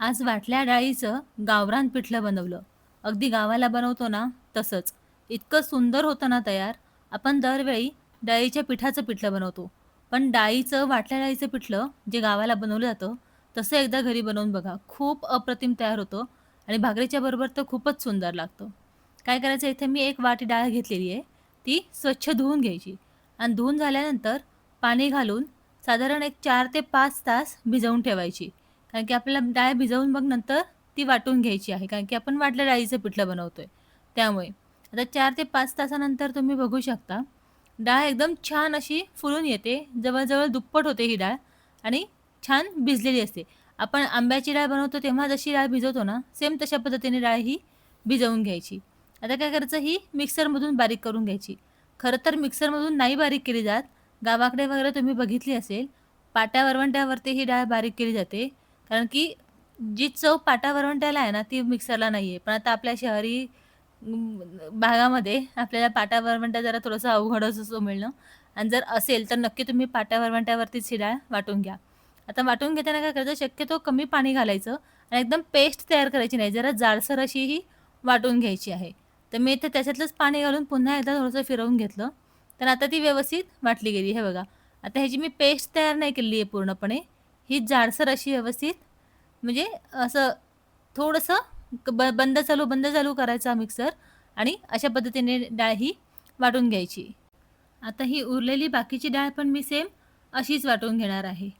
आज वाटल्या डाळीचं गावरान पिठलं बनवलं. अगदी गावाला बनवतो ना, तसंच. इतकं सुंदर होतं ना तयार. आपण दरवेळी डाळीच्या पिठाचं पिठलं बनवतो. पण डाळीचं वाटल्या डाळीचं पिठलं जे गावाला बनवलं जातं, तसं एकदा घरी बनवून बघा. खूप अप्रतिम तयार होतं आणि भाकरीच्या बरोबर तर खूपच सुंदर लागतं. काय करायचं इथे मी एक वाटी डाळ घेतलेली आहे. ती स्वच्छ धुवून घ्यायची आणि धुवून झाल्यानंतर पाणी घालून साधारण एक चार ते पाच तास भिजवून ठेवायची. कारण की आपल्याला डाळ भिजवून मग नंतर ती वाटून घ्यायची आहे. कारण की आपण वाटलं डाळीचं पिठलं बनवतोय त्यामुळे. आता चार ते पाच तासानंतर तुम्ही बघू शकता, डाळ एकदम छान अशी फुलून येते. जवळजवळ दुप्पट होते ही डाळ आणि छान भिजलेली असते. आपण आंब्याची डाळ बनवतो तेव्हा जशी डाळ भिजवतो ना, सेम तशा पद्धतीने डाळ ही भिजवून घ्यायची. आता काय करायचं ही मिक्सरमधून बारीक करून घ्यायची. खरं तर मिक्सरमधून नाही बारीक केली जात. गावाकडे वगैरे तुम्ही बघितली असेल, पाट्या वरवंट्यावरती ही डाळ बारीक केली जाते. कारण की जी चव पाटा वरवंट्याला आहे ना, ती मिक्सरला नाही आहे. पण आता आपल्या शहरी भागामध्ये आपल्याला पाटावरवंटा जरा थोडंसं अवघडच असं मिळणं आणि जर असेल तर नक्की तुम्ही पाट्या वरवंट्यावरतीच ही डाळ वाटून घ्या. आता वाटून घेताना काय करायचं शक्यतो कमी पाणी घालायचं आणि एकदम पेस्ट तयार करायची नाही. जरा जाडसर अशी ही वाटून घ्यायची आहे. तर मी इथे त्याच्यातलंच पाणी घालून पुन्हा एकदा थोडंसं फिरवून घेतलं. तर आता ती व्यवस्थित वाटली गेली. हे बघा. आता ह्याची मी पेस्ट तयार नाही केलेली आहे पूर्णपणे. ही जाडसर अशी व्यवस्थित म्हणजे असं थोडंसं ब बंद चालू, बंद चालू करायचा मिक्सर आणि अशा पद्धतीने डाळ ही वाटून घ्यायची. आता ही उरलेली बाकीची डाळ पण मी सेम अशीच वाटून घेणार आहे.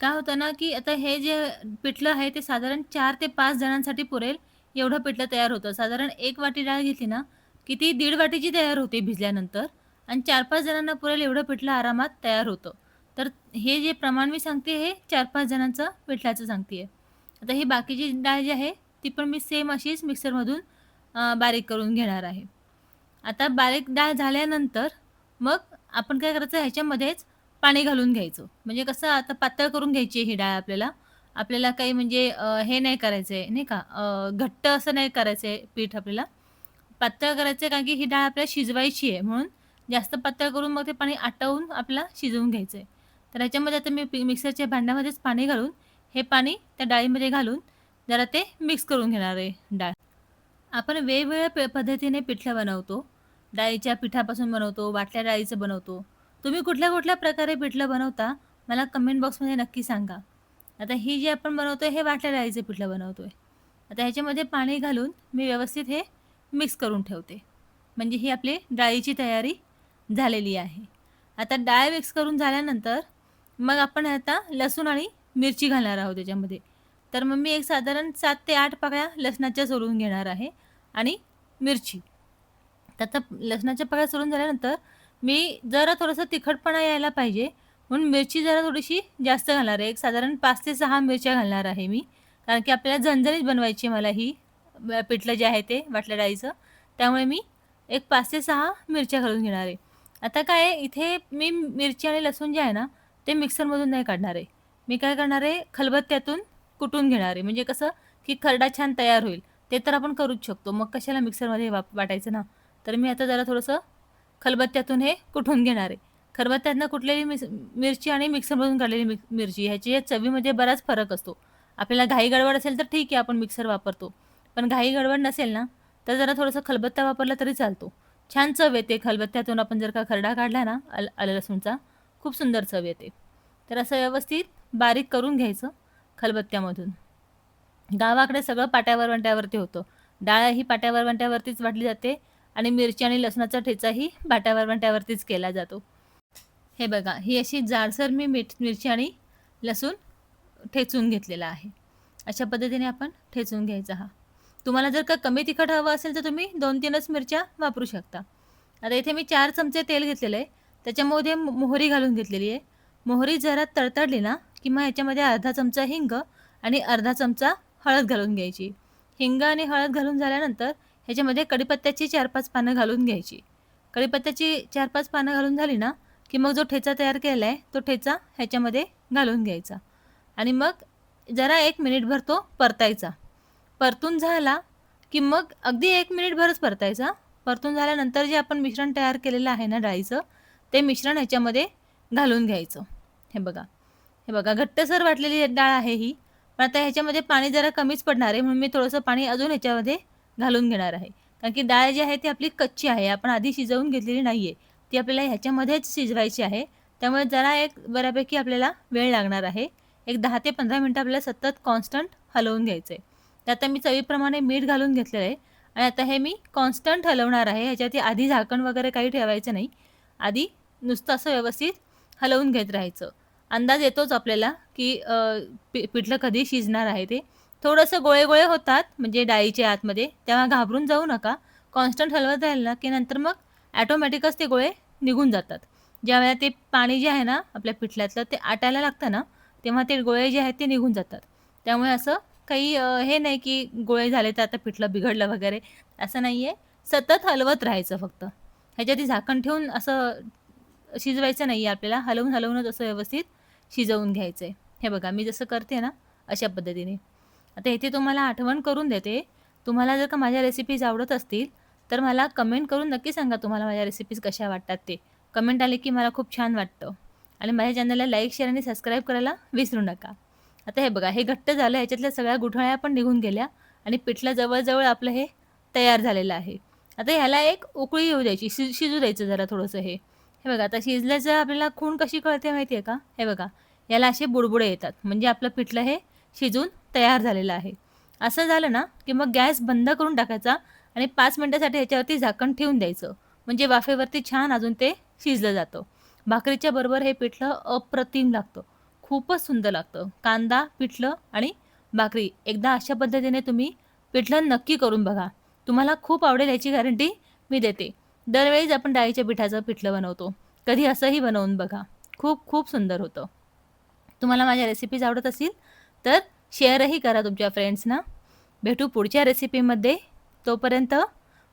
काय होतं ना, की आता हे जे पिठलं आहे ते साधारण चार ते पाच जणांसाठी पुरेल एवढं पिठलं तयार होतं. साधारण एक वाटी डाळ घेतली ना, की ती दीड वाटीची तयार होते भिजल्यानंतर आणि 4-5 जणांना पुरेल एवढं पिठलं आरामात तयार होतं. तर हे जे प्रमाण मी सांगते हे 4-5 जणांचं पिठल्याचं सांगते आहे आता ही बाकीची डाळ जी आहे ती पण मी सेम अशीच मिक्सरमधून बारीक करून घेणार आहे. आता बारीक डाळ झाल्यानंतर मग आपण काय करायचं ह्याच्यामध्येच पाणी घालून घ्यायचं. म्हणजे कसं आता पातळ करून घ्यायची ही डाळ आपल्याला. आपल्याला काही म्हणजे हे नाही करायचं आहे नाही का घट्ट असं नाही करायचं आहे पीठ आपल्याला. पातळ करायचं आहे कारण की ही डाळ आपल्याला शिजवायची आहे म्हणून जास्त पातळ करून मग ते पाणी आटवून आपल्याला शिजवून घ्यायचं आहे. तर ह्याच्यामध्ये आता मी मिक्सरच्या भांड्यामध्येच पाणी घालून हे पाणी त्या डाळीमध्ये घालून जरा ते मिक्स करून घेणार आहे डाळ. आपण वेगवेगळ्या पद्धतीने पिठलं बनवतो. डाळीच्या पिठापासून बनवतो, वाटल्या डाळीचं बनवतो. तुम्ही कुठल्या-कुठल्या प्रकारे पिठलं बनवता मला कमेंट बॉक्समध्ये नक्की सांगा. आता ही जी आपण बनवतोय हे वाटल्या डाळीचं पिठलं बनवतोय. आता ह्याच्यामध्ये पाणी घालून मी व्यवस्थित हे मिक्स करून ठेवते. म्हणजे ही आपली डाळीची तयारी झालेली आहे. आता डाळ मिक्स करून झाल्यानंतर मग आपण आता लसूण आणि मिरची घालणार आहोत त्याच्यामध्ये. तर मग मी एक साधारण सात ते आठ पाकळ्या लसणाच्या सोलून घेणार आहे आणि मिरची. तर आता लसणाच्या पाकळ्या सोलून झाल्यानंतर मी जरा थोडंसं तिखटपणा यायला पाहिजे म्हणून मिरची जरा थोडीशी जास्त घालणार आहे. एक साधारण पाच ते सहा मिरच्या घालणार आहे मी. कारण की आपल्याला झणझणीत बनवायची मला ही पिठलं जे आहे ते वाटल्या डाळीचं. त्यामुळे मी एक पाच ते सहा मिरच्या घालून घेणार आहे. आता काय आहे इथे मी मिरची आणि लसूण जे आहे ना, ते मिक्सरमधून नाही काढणार आहे. मी काय करणार आहे खलबत्त्यातून कुटून घेणार आहे. म्हणजे कसं की खरडा छान तयार होईल. ते तर आपण करूच शकतो. मग कशाला मिक्सरमध्ये वाप वाटायचं ना. तर मी आता जरा थोडंसं खलबत्त्यातून हे कुठून घेणार आहे. खलबत्त्यातनं कुठलेली मिस मिरची आणि मिक्सरमधून काढलेली मिरची ह्याची चवीमध्ये बराच फरक असतो. आपल्याला घाई गडबड असेल तर ठीक आहे आपण मिक्सर वापरतो. पण घाई गडबड नसेल ना, तर जरा थोडंसं खलबत्ता वापरला तरी चालतो. छान चव येते खलबत्त्यातून आपण जर का खरडा काढला ना अल आलं लसूणचा, खूप सुंदर चव येते. तर असं व्यवस्थित बारीक करून घ्यायचं खलबत्त्यामधून. गावाकडे सगळं पाट्यावर वंट्यावरती होतं. डाळ ही पाट्यावर वंट्यावरतीच वाटली जाते आणि मिरची आणि लसणाचा ठेचाही पाट्या वंट्यावरतीच केला जातो. हे बघा ही अशी जाडसर मी मीठ मिरची आणि लसूण ठेचून घेतलेला आहे. अशा पद्धतीने आपण ठेचून घ्यायचा हा. तुम्हाला जर का कमी तिखट हवं असेल तर तुम्ही 2-3च मिरच्या वापरू शकता. आता इथे मी चार चमचे तेल घेतलेलं आहे. त्याच्यामध्ये मोहरी घालून घेतलेली आहे. मोहरी जरा तडतडली ना, की मग ह्याच्यामध्ये अर्धा चमचा हिंग आणि अर्धा चमचा हळद घालून घ्यायची. हिंग आणि हळद घालून झाल्यानंतर ह्याच्यामध्ये कडीपत्त्याची चार पाच पानं घालून घ्यायची. कडीपत्त्याची चार पाच पानं घालून झाली ना, की मग जो ठेचा तयार केला आहे, तो ठेचा ह्याच्यामध्ये घालून घ्यायचा आणि मग जरा एक मिनिटभर तो परतायचा. परतून झाला, की मग अगदी एक मिनिटभरच परतायचा. परतून झाल्यानंतर जे आपण मिश्रण तयार केलेलं आहे ना डाळीचं, ते मिश्रण ह्याच्यामध्ये घालून घ्यायचं. हे बघा. हे बघा घट्टसर वाटलेली डाळ आहे ही. पण आता ह्याच्यामध्ये पाणी जरा कमीच पडणार आहे म्हणून मी थोडंसं पाणी अजून ह्याच्यामध्ये घालून घेणार आहे. कारण की डाळ जी आहे ती आपली कच्ची आहे आपण आधी शिजवून घेतलेली नाही आहे ती आपल्याला ह्याच्यामध्येच शिजवायची आहे. त्यामुळे जरा एक बऱ्यापैकी आपल्याला वेळ लागणार आहे. एक दहा ते पंधरा मिनटं आपल्याला सतत कॉन्स्टंट हलवून घ्यायचं आहे तर आता मी चवीप्रमाणे मीठ घालून घेतलेलं आहे. आणि आता हे मी कॉन्स्टंट हलवणार आहे. ह्याच्यात आधी झाकण वगैरे काही ठेवायचं नाही. आधी नुसतं असं व्यवस्थित हलवून घेत राहायचं. अंदाज येतोच आपल्याला की पि पिठलं कधी शिजणार आहे ते. थोडंसं गोळे गोळे होतात म्हणजे डाळीच्या आतमध्ये. तेव्हा घाबरून जाऊ नका. कॉन्स्टंट हलवत राहील ना की नंतर मग ॲटोमॅटिकच ते गोळे निघून जातात. ज्यावेळेला ते पाणी जे आहे ना आपल्या पिठल्यातलं ते आटायला लागतं ना तेव्हा ते गोळे जे आहेत ते निघून जातात. त्यामुळे असं काही हे नाही की गोळे झाले तर आता पिठलं बिघडलं वगैरे असं नाही आहे सतत हलवत राहायचं फक्त. ह्याच्यात झाकण ठेवून असं शिजवायचं नाही आहे आपल्याला. हलवून हलवूनच असं व्यवस्थित शिजवून घ्यायचं आहे हे बघा मी जसं करते ना अशा पद्धतीने. आता इथे तुम्हाला आठवण करून देते. तुम्हाला जर का माझ्या रेसिपीज आवडत असतील तर मला कमेंट करून नक्की सांगा तुम्हाला माझ्या रेसिपीज कशा वाटतात ते. कमेंट आले की मला खूप छान वाटतं. आणि माझ्या चॅनलला लाईक शेअर आणि सबस्क्राईब करायला विसरू नका. आता हे बघा हे घट्ट झालं ह्याच्यातल्या सगळ्या गुठळ्या पण निघून गेल्या आणि पिठलं जवळजवळ आपलं हे तयार झालेलं आहे. आता ह्याला एक उकळी येऊ द्यायची शि शिजू द्यायचं जरा थोडंसं हे. हे बघा आता शिजल्याचं आपल्याला खूण कशी कळते माहिती आहे का? हे बघा याला असे बुडबुडे येतात. म्हणजे आपलं पिठलं हे शिजून तयार झालेलं आहे. असं झालं ना की मग गॅस बंद करून टाकायचा आणि पाच मिनटासाठी ह्याच्यावरती झाकण ठेवून द्यायचं. म्हणजे वाफेवरती छान अजून ते शिजलं जातं. भाकरीच्या बरोबर हे पिठलं अप्रतिम लागतं. खूपच सुंदर लागतं. कांदा पिठलं आणि भाकरी. एकदा अशा पद्धतीने तुम्ही पिठलं नक्की करून बघा. तुम्हाला खूप आवडेल याची गॅरंटी मी देते. दरवेळीच आपण डाळीच्या पिठाचं पिठलं बनवतो. कधी असंही बनवून बघा. खूप खूप सुंदर होतं. तुम्हाला माझ्या रेसिपीज आवडत असतील तर शेअरही करा तुमच्या फ्रेंड्सना भेटू पुढच्या रेसिपीमध्ये तोपर्यंत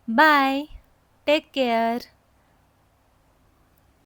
बाय टेक केअर